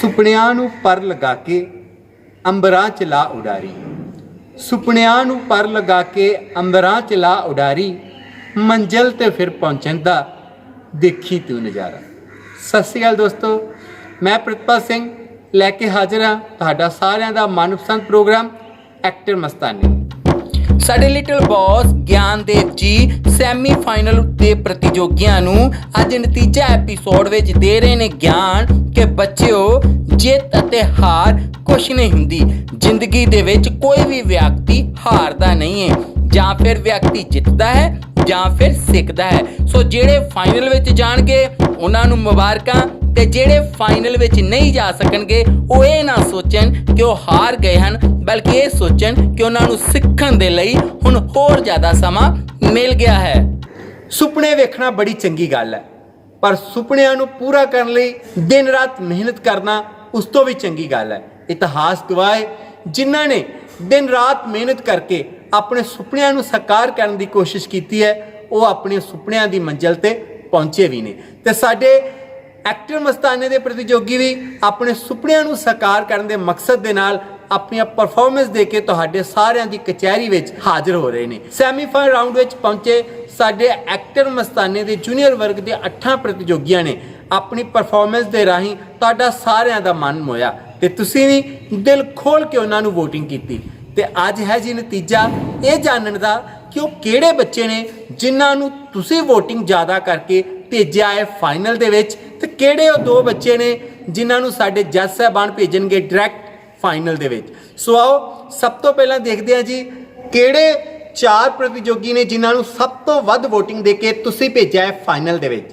ਸੁਪਨਿਆਂ ਨੂੰ ਪਰ ਲਗਾ ਕੇ ਅੰਬਰਾਂ ਚ ਲਾ ਉਡਾਰੀ। ਸੁਪਨਿਆਂ ਨੂੰ ਪਰ ਲਗਾ ਕੇ ਅੰਬਰਾਂ ਚ ਲਾ ਉਡਾਰੀ। ਮੰਜ਼ਲ ਤੇ ਫਿਰ ਪਹੁੰਚਦਾ ਦੇਖੀ ਤੂੰ ਨਜ਼ਾਰਾ। ਸਤਿ ਸ਼੍ਰੀ ਅਕਾਲ ਦੋਸਤੋ, ਮੈਂ ਪ੍ਰਿਤਪਾਲ ਸਿੰਘ ਲੈ ਕੇ ਹਾਜ਼ਰ ਹਾਂ ਤੁਹਾਡਾ ਸਾਰਿਆਂ ਦਾ ਮਨਪਸੰਦ ਪ੍ਰੋਗਰਾਮ ਐਕਟਰ ਮਸਤਾਨੀ। ਸਾਡੇ ਲਿਟਲ ਬੌਸ ਗਿਆਨਦੇਵ ਜੀ ਸੈਮੀ ਫਾਈਨਲ ਦੇ ਪ੍ਰਤੀਯੋਗੀਆਂ ਨੂੰ ਅੱਜ ਨਤੀਜਾ ਐਪੀਸੋਡ ਵਿੱਚ ਦੇ ਰਹੇ ਨੇ ਗਿਆਨ ਕਿ ਬੱਚਿਓ, ਜਿੱਤ ਅਤੇ ਹਾਰ ਕੁਛ ਨਹੀਂ ਹੁੰਦੀ। ਜ਼ਿੰਦਗੀ ਦੇ ਵਿੱਚ ਕੋਈ ਵੀ ਵਿਅਕਤੀ ਹਾਰਦਾ ਨਹੀਂ ਹੈ। ਜਾਂ ਫਿਰ ਵਿਅਕਤੀ ਜਿੱਤਦਾ ਹੈ ਜਾਂ ਫਿਰ ਸਿੱਖਦਾ ਹੈ। ਸੋ ਜਿਹੜੇ ਫਾਈਨਲ ਵਿੱਚ ਜਾਣਗੇ, ਉਹਨਾਂ ਨੂੰ ਮੁਬਾਰਕਾਂ ਤੇ ਜਿਹੜੇ ਫਾਈਨਲ ਵਿੱਚ ਨਹੀਂ ਜਾ ਸਕਣਗੇ, ਉਹ ਇਹ ਨਾ ਸੋਚਣ ਕਿ ਉਹ ਹਾਰ ਗਏ ਹਨ, ਬਲਕਿ ਇਹ ਸੋਚਣ ਕਿ ਉਹਨਾਂ ਨੂੰ ਸਿੱਖਣ ਦੇ ਲਈ ਹੁਣ ਹੋਰ ਜ਼ਿਆਦਾ ਸਮਾਂ ਮਿਲ ਗਿਆ ਹੈ। ਸੁਪਨੇ ਵੇਖਣਾ ਬੜੀ ਚੰਗੀ ਗੱਲ ਹੈ, ਪਰ ਸੁਪਨਿਆਂ ਨੂੰ ਪੂਰਾ ਕਰਨ ਲਈ ਦਿਨ ਰਾਤ ਮਿਹਨਤ ਕਰਨਾ ਉਸ ਤੋਂ ਵੀ ਚੰਗੀ ਗੱਲ ਹੈ। ਇਤਿਹਾਸ ਗਵਾਏ ਜਿਨ੍ਹਾਂ ਨੇ ਦਿਨ ਰਾਤ ਮਿਹਨਤ ਕਰਕੇ ਆਪਣੇ ਸੁਪਨਿਆਂ ਨੂੰ ਸਾਕਾਰ ਕਰਨ ਦੀ ਕੋਸ਼ਿਸ਼ ਕੀਤੀ ਹੈ, ਉਹ ਆਪਣੇ ਸੁਪਨਿਆਂ ਦੀ ਮੰਜ਼ਿਲ ਤੇ ਪਹੁੰਚੇ ਵੀ ਨੇ। ਤੇ ਸਾਡੇ ਐਕਟਰ ਮਸਤਾਨੇ ਦੇ ਪ੍ਰਤੀਯੋਗੀ ਵੀ ਆਪਣੇ ਸੁਪਨਿਆਂ ਨੂੰ ਸਾਕਾਰ ਕਰਨ ਦੇ ਮਕਸਦ ਦੇ ਨਾਲ ਆਪਣੀਆਂ ਪਰਫਾਰਮੈਂਸ ਦੇ ਕੇ ਤੁਹਾਡੇ ਸਾਰਿਆਂ ਦੀ ਕਚਹਿਰੀ ਵਿੱਚ ਹਾਜ਼ਰ ਹੋ ਰਹੇ ਨੇ। ਸੈਮੀਫਾਈਨਲ ਰਾਊਂਡ ਵਿੱਚ ਪਹੁੰਚੇ ਸਾਡੇ ਐਕਟਰ ਮਸਤਾਨੇ ਦੇ ਜੂਨੀਅਰ ਵਰਗ ਦੇ 8 ਪ੍ਰਤੀਯੋਗੀਆਂ ਨੇ ਆਪਣੀ ਪਰਫਾਰਮੈਂਸ ਦੇ ਰਾਹੀਂ ਤੁਹਾਡਾ ਸਾਰਿਆਂ ਦਾ ਮਨ ਮੋਇਆ। ਤੇ ਤੁਸੀਂ ਵੀ ਦਿਲ ਖੋਲ ਕੇ ਉਹਨਾਂ ਨੂੰ ਵੋਟਿੰਗ ਕੀਤੀ। ਤੇ ਅੱਜ ਹੈ ਜੀ ਨਤੀਜਾ ਇਹ ਜਾਣਨ ਦਾ ਕਿ ਉਹ ਕਿਹੜੇ ਬੱਚੇ ਨੇ ਜਿਨ੍ਹਾਂ ਨੂੰ ਤੁਸੀਂ ਵੋਟਿੰਗ ਜ਼ਿਆਦਾ ਕਰਕੇ ਭੇਜਿਆ ਹੈ ਫਾਈਨਲ ਦੇ ਵਿੱਚ ਤੇ ਕਿਹੜੇ ਉਹ ਦੋ ਬੱਚੇ ਨੇ ਜਿਨ੍ਹਾਂ ਨੂੰ ਸਾਡੇ ਜੱਜ ਸਾਹਿਬਾਨ ਭੇਜਣਗੇ ਡਾਇਰੈਕਟ ਫਾਈਨਲ ਦੇ ਵਿੱਚ। ਸੋ ਆਓ ਸਭ ਤੋਂ ਪਹਿਲਾਂ ਦੇਖਦੇ ਹਾਂ ਜੀ ਕਿਹੜੇ ਚਾਰ ਪ੍ਰਤੀਯੋਗੀ ਨੇ ਜਿਨ੍ਹਾਂ ਨੂੰ ਸਭ ਤੋਂ ਵੱਧ VOTING ਦੇ ਕੇ ਤੁਸੀਂ ਭੇਜਿਆ ਹੈ ਫਾਈਨਲ ਦੇ ਵਿੱਚ।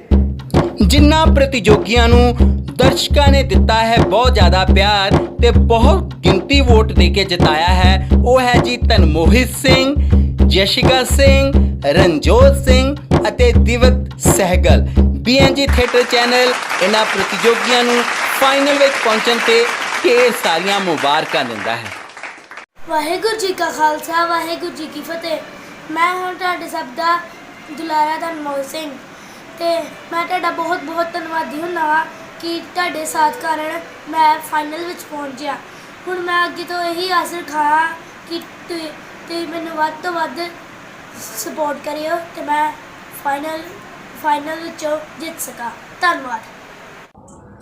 ਜਿਨ੍ਹਾਂ ਪ੍ਰਤੀਯੋਗੀਆਂ ਨੂੰ ਦਰਸ਼ਕਾਂ ਨੇ ਦਿੱਤਾ ਹੈ ਬਹੁਤ ਜ਼ਿਆਦਾ ਪਿਆਰ ਤੇ ਬਹੁਤ ਗਿਣਤੀ ਵੋਟ ਦੇ ਕੇ ਜਿਤਾਇਆ ਹੈ। ਉਹ ਹੈ ਜੀ ਤਨਮੋਹਿਤ ਸਿੰਘ, ਜਸ਼ਿਕਾ ਸਿੰਘ, ਰਣਜੋਤ ਸਿੰਘ ਅਤੇ Divat Sehgal. BNG theatre channel ਇਹਨਾਂ ਪ੍ਰਤੀਯੋਗੀਆਂ ਨੂੰ ਫਾਈਨਲ ਵਿੱਚ ਪਹੁੰਚਣ ਤੇ ਢੇਰ ਸਾਰੀਆਂ ਮੁਬਾਰਕਾਂ ਦਿੰਦਾ ਹੈ। ਵਾਹਿਗੁਰੂ ਜੀ ਕਾ ਖਾਲਸਾ, ਵਾਹਿਗੁਰੂ ਜੀ ਕੀ ਫਤਿਹ। ਮੈਂ ਹੁਣ ਤੁਹਾਡੇ ਸਭ ਦਾ ਦੁਲਾਰਾ ਧਨਮੋਹ ਸਿੰਘ ਤੇ ਮੈਂ ਤੁਹਾਡਾ ਬਹੁਤ ਬਹੁਤ ਧੰਨਵਾਦੀ ਹੁੰਦਾ ਵਾਂ। ਕਿ ਤੁਹਾਡੇ ਸਾਥ ਕਾਰਨ ਮੈਂ ਫਾਈਨਲ ਵਿੱਚ ਪਹੁੰਚਿਆ। ਹੁਣ ਮੈਂ ਅੱਗੇ ਤੋਂ ਇਹੀ ਆਸ ਰੱਖਾਂ ਕਿ ਤੁਸੀਂ ਮੈਨੂੰ ਵੱਧ ਤੋਂ ਵੱਧ ਸਪੋਰਟ ਕਰਿਓ ਤੇ ਮੈਂ ਫਾਈਨਲ ਫਾਈਨਲ ਵਿੱਚੋਂ ਜਿੱਤ ਸਕਾਂ। ਧੰਨਵਾਦ।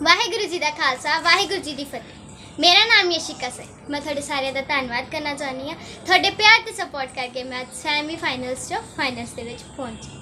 ਵਾਹਿਗੁਰੂ ਜੀ ਦਾ ਖਾਲਸਾ, ਵਾਹਿਗੁਰੂ ਜੀ ਦੀ ਫਤਿਹ। ਮੇਰਾ ਨਾਮ ਯਸ਼ਿਕਾ ਸੇ ਮੈਂ ਤੁਹਾਡੇ ਸਾਰਿਆਂ ਦਾ ਧੰਨਵਾਦ ਕਰਨਾ ਚਾਹੁੰਦੀ ਹਾਂ। ਤੁਹਾਡੇ ਪਿਆਰ ਤੇ ਸਪੋਰਟ ਕਰਕੇ ਮੈਂ ਸੈਮੀ ਫਾਈਨਲਸ ਚੋਂ ਫਾਈਨਲਸ ਦੇ ਵਿੱਚ ਪਹੁੰਚ।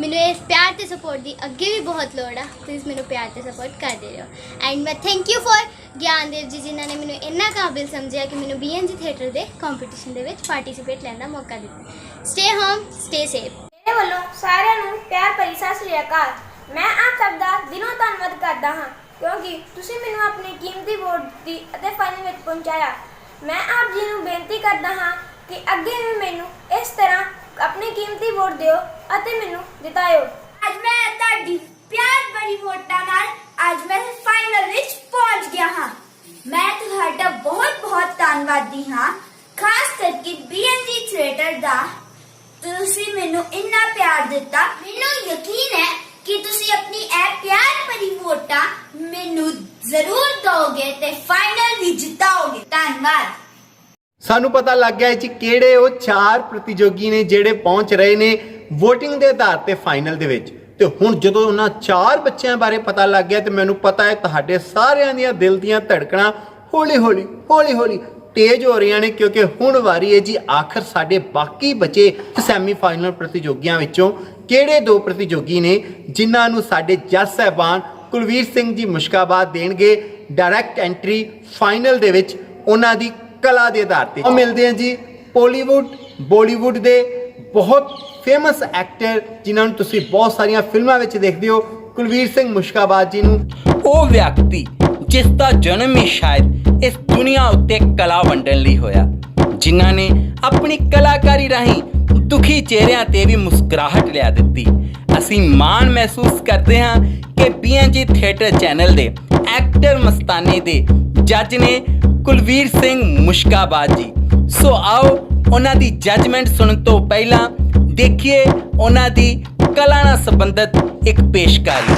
ਮੈਨੂੰ ਇਸ ਪਿਆਰ ਤੇ ਸਪੋਰਟ ਦੀ ਅੱਗੇ ਵੀ ਬਹੁਤ ਲੋੜ ਆ। ਪਲੀਜ਼ ਮੈਨੂੰ ਪਿਆਰ ਤੇ ਸਪੋਰਟ ਕਰਦੇ ਰਹੋ ਐਂਡ ਮੈਂ ਥੈਂਕ ਯੂ ਫॉर ਗਿਆਨਦੇਵ ਜੀ, ਜਿਨ੍ਹਾਂ ਨੇ ਮੈਨੂੰ ਇੰਨਾ ਕਾਬਿਲ ਸਮਝਿਆ ਕਿ ਮੈਨੂੰ ਬੀਐਨਜੀ ਥੀਏਟਰ ਦੇ ਕੰਪੀਟੀਸ਼ਨ ਦੇ ਵਿੱਚ ਪਾਰਟਿਸਿਪੇਟ ਲੈਣ ਦਾ ਮੌਕਾ ਦਿੱਤਾ। ਸਟੇ ਹੋਮ ਸਟੇ ਸੇਫ ਮੇਰੇ ਵੱਲੋਂ ਸਾਰਿਆਂ ਨੂੰ ਪਿਆਰ ਭਰੀ ਸਤਿ ਸ੍ਰੀ ਅਕਾਲ। ਮੈਂ ਆਪ ਸਭ ਦਾ ਦਿਲੋਂ ਧੰਨਵਾਦ ਕਰਦਾ ਹਾਂ, ਕਿਉਂਕਿ ਤੁਸੀਂ ਮੈਨੂੰ ਆਪਣੀ ਕੀਮਤੀ ਵੋਟ ਦਿੱਤੀ ਅਤੇ ਫਾਈਨਲ ਵਿੱਚ ਪਹੁੰਚਾਇਆ। ਮੈਂ ਆਪ ਜੀ ਨੂੰ ਬੇਨਤੀ ਕਰਦਾ ਹਾਂ ਕਿ ਅੱਗੇ ਵੀ ਮੈਨੂੰ ਇਸ ਤਰ੍ਹਾਂ ਆਪਣੀ ਕੀਮਤੀ ਵੋਟ ਦਿਓ ਅਤੇ ਮੈਨੂੰ ਜਿਤਾਇਓ। ਅੱਜ ਮੈਂ ਤੁਹਾਡੀ ਪਿਆਰ ਭਰੀ ਵੋਟਾਂ ਨਾਲ ਅੱਜ ਮੈਂ ਫਾਈਨਲ ਵਿੱਚ ਪਹੁੰਚ ਗਿਆ ਹਾਂ। ਮੈਂ ਤੁਹਾਡਾ ਬਹੁਤ ਬਹੁਤ ਧੰਨਵਾਦੀ ਹਾਂ। ਖਾਸ ਕਰਕੇ ਬੀਐਨਜੀ ਥੀਏਟਰ ਦਾ। ਤੁਸੀਂ ਮੈਨੂੰ ਇੰਨਾ ਪਿਆਰ ਦਿੱਤਾ। ਮੈਨੂੰ ਯਕੀਨ ਹੈ ਕਿ ਤੁਸੀਂ ਆਪਣੀ ਇਹ ਪਿਆਰ ਭਰੀ ਵੋਟਾਂ ਮੈਨੂੰ ਜ਼ਰੂਰ ਦੋਗੇ ਤੇ ਫਾਈਨਲ ਵੀ ਜਿਤਾਓਗੇ। ਧੰਨਵਾਦ। ਸਾਨੂੰ ਪਤਾ ਲੱਗ ਗਿਆ ਜੀ ਕਿਹੜੇ ਉਹ ਚਾਰ ਪ੍ਰਤੀਯੋਗੀ ਨੇ ਜਿਹੜੇ ਪਹੁੰਚ ਰਹੇ ਨੇ VOTING ਦੇ ਆਧਾਰ ਤੇ ਫਾਈਨਲ ਦੇ ਵਿੱਚ। ਤੇ ਹੁਣ ਜਦੋਂ ਉਹਨਾਂ ਚਾਰ ਬੱਚਿਆਂ ਬਾਰੇ ਪਤਾ ਲੱਗ ਗਿਆ ਤੇ ਮੈਨੂੰ ਪਤਾ ਹੈ ਤੁਹਾਡੇ ਸਾਰਿਆਂ ਦੀਆਂ ਦਿਲ ਦੀਆਂ ਧੜਕਣਾਂ ਹੌਲੀ ਹੌਲੀ ਹੌਲੀ ਹੌਲੀ ਤੇਜ਼ ਹੋ ਰਹੀਆਂ ਨੇ ਕਿਉਂਕਿ ਹੁਣ ਵਾਰੀ ਹੈ ਜੀ ਆਖਰ ਸਾਡੇ ਬਾਕੀ ਬਚੇ ਸੈਮੀਫਾਈਨਲ ਪ੍ਰਤੀਯੋਗੀਆਂ ਵਿੱਚੋਂ ਕਿਹੜੇ ਦੋ ਪ੍ਰਤੀਯੋਗੀ ਨੇ ਜਿਨ੍ਹਾਂ ਨੂੰ ਸਾਡੇ ਜੱਜ ਸਾਹਿਬਾਨ ਕੁਲਵੀਰ ਸਿੰਘ ਜੀ ਮੁਸ਼ਕਾਬਾਦ ਦੇਣਗੇ ਡਾਇਰੈਕਟ ਐਂਟਰੀ ਫਾਈਨਲ ਦੇ ਵਿੱਚ ਉਹਨਾਂ ਦੀ ਕਲਾ ਦੇ ਆਧਾਰ ਤੇ। ਮਿਲਦੇ ਆ ਜੀ ਪੋਲੀਵੁੱਡ ਬਾਲੀਵੁੱਡ ਦੇ ਬਹੁਤ ਫੇਮਸ ਐਕਟਰ ਜਿਨ੍ਹਾਂ ਨੂੰ ਤੁਸੀਂ ਬਹੁਤ ਸਾਰੀਆਂ ਫਿਲਮਾਂ ਵਿੱਚ ਦੇਖਦੇ ਹੋ, ਕੁਲਵੀਰ ਸਿੰਘ ਮੁਸ਼ਕਾਬਾਦ ਜੀ ਨੂੰ। ਉਹ ਵਿਅਕਤੀ ਜਿਸ ਦਾ ਜਨਮ ਹੀ ਸ਼ਾਇਦ ਇਸ ਦੁਨੀਆ ਉੱਤੇ ਕਲਾ ਵੰਡਣ ਲਈ ਹੋਇਆ, ਜਿਨ੍ਹਾਂ ਨੇ ਆਪਣੀ ਕਲਾਕਾਰੀ ਰਾਹੀਂ ਦੁਖੀ ਚਿਹਰਿਆਂ ਤੇ ਵੀ ਮੁਸਕਰਾਹਟ ਲਿਆ ਦਿੱਤੀ। ਅਸੀਂ ਮਾਣ ਮਹਿਸੂਸ ਕਰਦੇ ਹਾਂ ਕਿ ਬੀਐਨਜੀ ਥੀਏਟਰ ਚੈਨਲ ਦੇ ਐਕਟਰ ਮਸਤਾਨੇ ਦੇ ਜੱਜ ਨੇ ਕੁਲਵੀਰ ਸਿੰਘ ਮੁਸ਼ਕਾਬਾਦ ਜੀ। ਸੋ ਆਓ ਉਹਨਾਂ ਦੀ ਜੱਜਮੈਂਟ ਸੁਣਨ ਤੋਂ ਪਹਿਲਾਂ ਦੇਖੀਏ ਉਹਨਾਂ ਦੀ ਕਲਾ ਨਾਲ ਸੰਬੰਧਿਤ ਇੱਕ ਪੇਸ਼ਕਾਰੀ।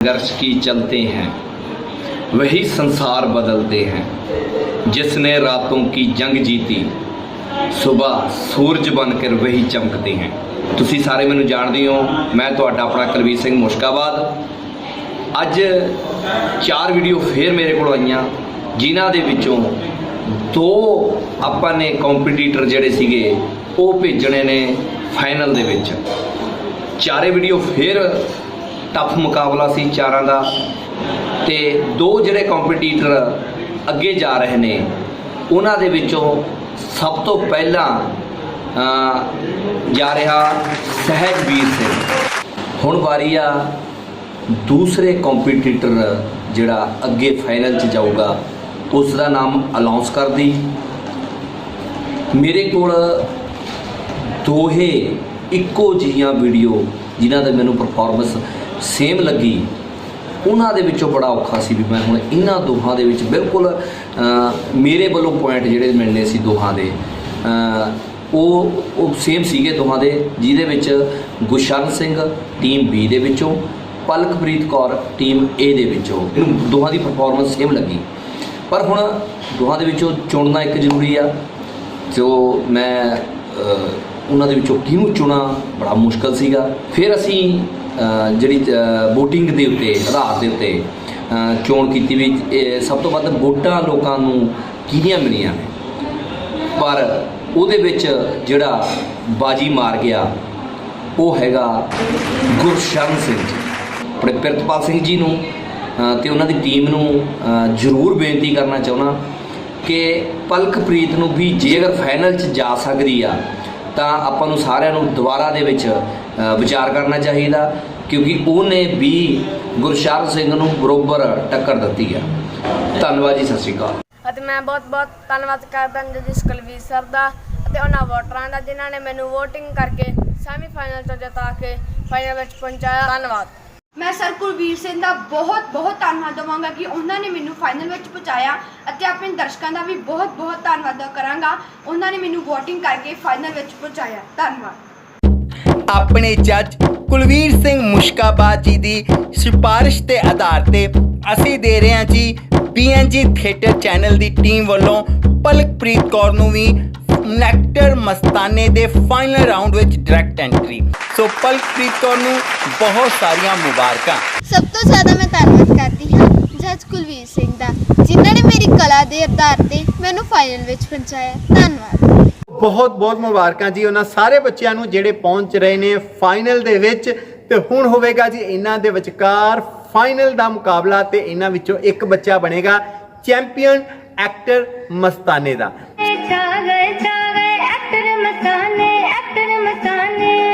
संघर्ष की चलते हैं वही संसार बदलते हैं जिसने रातों की जंग जीती ਸੁਬਾ ਸੂਰਜ ਬਣ ਕੇ ਵਹੀ ਚਮਕਦੇ ਹੈ। ਤੁਸੀਂ ਸਾਰੇ ਮੈਨੂੰ ਜਾਣਦੇ ਹੋ, ਮੈਂ ਤੁਹਾਡਾ ਆਪਣਾ ਕੁਲਵੀਰ ਸਿੰਘ ਮੁਸ਼ਕਾਬਾਦ। ਅੱਜ ਚਾਰ ਵੀਡੀਓ ਫੇਰ ਮੇਰੇ ਕੋਲ ਆਈਆਂ, ਜਿਨ੍ਹਾਂ ਦੇ ਵਿੱਚੋਂ ਦੋ ਆਪਾਂ ਨੇ ਕੰਪੀਟੀਟਰ ਜਿਹੜੇ ਸੀਗੇ, ਉਹ ਭੇਜਣੇ ਨੇ ਫਾਈਨਲ ਦੇ ਵਿੱਚ। ਚਾਰੇ ਵੀਡੀਓ ਫੇਰ ਟਫ ਮੁਕਾਬਲਾ ਸੀ ਚਾਰਾਂ ਦਾ। ਤੇ ਦੋ ਜਿਹੜੇ ਕੰਪੀਟੀਟਰ ਅੱਗੇ ਜਾ ਰਹੇ ਨੇ, ਉਹਨਾਂ ਦੇ ਵਿੱਚੋਂ ਸਭ ਤੋਂ ਪਹਿਲਾਂ ਜਾ ਰਿਹਾ ਸਹਿਜਵੀਰ ਸਿੰਘ। ਹੁਣ ਵਾਰੀ ਆ ਦੂਸਰੇ ਕੰਪੀਟੀਟਰ ਜਿਹੜਾ ਅੱਗੇ ਫਾਈਨਲ 'ਚ ਜਾਊਗਾ ਉਸ ਦਾ ਨਾਮ ਅਨਾਉਂਸ ਕਰਦੀ ਮੇਰੇ ਕੋਲ ਦੋਹੇ ਇੱਕੋ ਜਿਹੀਆਂ ਵੀਡੀਓ ਜਿਨ੍ਹਾਂ ਦਾ ਮੈਨੂੰ ਪਰਫਾਰਮੈਂਸ ਸੇਮ ਲੱਗੀ। ਉਹਨਾਂ ਦੇ ਵਿੱਚੋਂ ਬੜਾ ਔਖਾ ਸੀ ਵੀ ਮੈਂ ਹੁਣ ਇਹਨਾਂ ਦੋਹਾਂ ਦੇ ਵਿੱਚ ਬਿਲਕੁਲ ਮੇਰੇ ਵੱਲੋਂ ਪੁਆਇੰਟ ਜਿਹੜੇ ਮਿਲਨੇ ਸੀ ਦੋਹਾਂ ਦੇ ਉਹ ਉਹ ਸੇਮ ਸੀਗੇ ਦੋਹਾਂ ਦੇ, ਜਿਹਦੇ ਵਿੱਚ ਗੁਸ਼ਰਨ ਸਿੰਘ ਟੀਮ ਬੀ ਦੇ ਵਿੱਚੋਂ, ਪਲਕਪ੍ਰੀਤ ਕੌਰ ਟੀਮ ਏ ਦੇ ਵਿੱਚੋਂ। ਦੋਹਾਂ ਦੀ ਪਰਫਾਰਮੈਂਸ ਸੇਮ ਲੱਗੀ। ਪਰ ਹੁਣ ਦੋਹਾਂ ਦੇ ਵਿੱਚੋਂ ਚੁਣਨਾ ਇੱਕ ਜ਼ਰੂਰੀ ਆ, ਜੋ ਮੈਂ ਉਹਨਾਂ ਦੇ ਵਿੱਚੋਂ ਕਿਹਨੂੰ ਚੁਣਾ, ਬੜਾ ਮੁਸ਼ਕਲ ਸੀਗਾ। ਫਿਰ ਅਸੀਂ ਜਿਹੜੀ VOTING ਦੇ ਉੱਤੇ ਆਧਾਰ ਦੇ ਉੱਤੇ ਚੋਣ ਕੀਤੀ ਵੀ ਇਹ ਸਭ ਤੋਂ ਵੱਧ ਵੋਟਾਂ ਲੋਕਾਂ ਨੂੰ ਕਿਹਦੀਆਂ ਮਿਲੀਆਂ ਨੇ? ਪਰ ਉਹਦੇ ਵਿੱਚ ਜਿਹੜਾ ਬਾਜੀ ਮਾਰ ਗਿਆ ਉਹ ਹੈਗਾ ਗੁਰਸ਼ਰਨ ਸਿੰਘ ਜੀ। ਆਪਣੇ ਪ੍ਰਿਤਪਾਲ ਸਿੰਘ ਜੀ ਨੂੰ ਅ, ਤੇ ਉਹਨਾਂ ਦੀ ਟੀਮ ਨੂੰ ਜ਼ਰੂਰ ਬੇਨਤੀ ਕਰਨਾ ਚਾਹੁੰਦਾ ਕਿ ਪਲਕਪ੍ਰੀਤ ਨੂੰ ਵੀ ਜੇ ਅਗਰ ਫਾਈਨਲ 'ਚ ਜਾ ਸਕਦੀ ਆ ਤਾਂ ਆਪਾਂ ਨੂੰ ਸਾਰਿਆਂ ਨੂੰ ਦੁਬਾਰਾ ਦੇ ਵਿੱਚ ਵਿਚਾਰ ਕਰਨਾ ਚਾਹੀਦਾ, ਕਿਉਂਕਿ ਉਹਨੇ ਵੀ ਗੁਰਸ਼ਰਨ ਸਿੰਘ ਨੂੰ ਬਰੋਬਰ ਟੱਕਰ ਦਿੱਤੀ ਆ। ਧੰਨਵਾਦ ਜੀ, ਸਤਿ ਸ਼੍ਰੀ ਅਕਾਲ। ਅਤੇ ਮੈਂ ਬਹੁਤ ਬਹੁਤ ਧੰਨਵਾਦ ਕਰਦਾ ਜਜਿਸ ਕੁਲਵੀਰ ਸਰ ਦਾ ਅਤੇ ਉਹਨਾਂ ਵੋਟਰਾਂ ਦਾ, ਜਿਨ੍ਹਾਂ ਨੇ ਮੈਨੂੰ VOTING ਕਰਕੇ ਸੈਮੀਫਾਈਨਲ ਤੋਂ ਜਿਤਾ ਕੇ ਫਾਈਨਲ ਵਿੱਚ ਪਹੁੰਚਾਇਆ। ਧੰਨਵਾਦ। ਮੈਂ ਸਰ ਕੁਲਵੀਰ ਸਿੰਘ ਦਾ ਬਹੁਤ ਬਹੁਤ ਧੰਨਵਾਦ ਦਵਾਂਗਾ ਕਿ ਉਹਨਾਂ ਨੇ ਮੈਨੂੰ ਫਾਈਨਲ ਵਿੱਚ ਪਹੁੰਚਾਇਆ ਅਤੇ ਆਪਣੇ ਦਰਸ਼ਕਾਂ ਦਾ ਵੀ ਬਹੁਤ ਬਹੁਤ ਧੰਨਵਾਦ ਕਰਾਂਗਾ। ਉਹਨਾਂ ਨੇ ਮੈਨੂੰ ਵੋਟਿੰਗ ਕਰਕੇ ਫਾਈਨਲ ਵਿੱਚ ਪਹੁੰਚਾਇਆ। ਧੰਨਵਾਦ। ਆਪਣੇ ਜੱਜ ਕੁਲਵੀਰ ਸਿੰਘ ਮੁਸ਼ਕਾਬਾਦ ਜੀ ਦੀ ਸਿਫਾਰਿਸ਼ ਦੇ ਆਧਾਰ ਤੇ ਅਸੀਂ ਦੇ ਰਹੇ ਹਾਂ ਜੀ ਬੀਐਨਜੀ ਥੀਏਟਰ ਚੈਨਲ ਦੀ ਟੀਮ ਵੱਲੋਂ ਪਲਕਪ੍ਰੀਤ ਕੌਰ ਨੂੰ ਵੀ ਨੈਕਟਰ ਮਸਤਾਨੇ ਦੇ ਫਾਈਨਲ ਰਾਊਂਡ ਵਿੱਚ direct entry so Palakpreet Kaur ਨੂੰ ਬਹੁਤ ਸਾਰੀਆਂ ਮੁਬਾਰਕਾਂ। ਸਭ ਤੋਂ ਜ਼ਿਆਦਾ ਮੈਂ ਧੰਨਵਾਦ ਕਰਦੀ ਹਾਂ ਜੱਜ ਕੁਲਵੀਰ ਸਿੰਘ ਦਾ ਜਿਨ੍ਹਾਂ ਨੇ ਮੇਰੀ ਕਲਾ ਦੇ ਆਧਾਰ ਤੇ ਮੈਨੂੰ ਫਾਈਨਲ ਵਿੱਚ ਪਹੁੰਚਾਇਆ। ਧੰਨਵਾਦ। ਬਹੁਤ ਬਹੁਤ ਮੁਬਾਰਕਾਂ ਜੀ ਉਹਨਾਂ ਸਾਰੇ ਬੱਚਿਆਂ ਨੂੰ ਜਿਹੜੇ ਪਹੁੰਚ ਰਹੇ ਨੇ ਫਾਈਨਲ ਦੇ ਵਿੱਚ। ਤੇ ਹੁਣ ਹੋਵੇਗਾ ਜੀ ਇਹਨਾਂ ਦੇ ਵਿਚਕਾਰ ਫਾਈਨਲ ਦਾ ਮੁਕਾਬਲਾ ਤੇ ਇਹਨਾਂ ਵਿੱਚੋਂ ਇੱਕ ਬੱਚਾ ਬਣੇਗਾ ਚੈਂਪੀਅਨ ਐਕਟਰ ਮਸਤਾਨੇ ਦਾ। मस्ताने एक्टर मस्ताने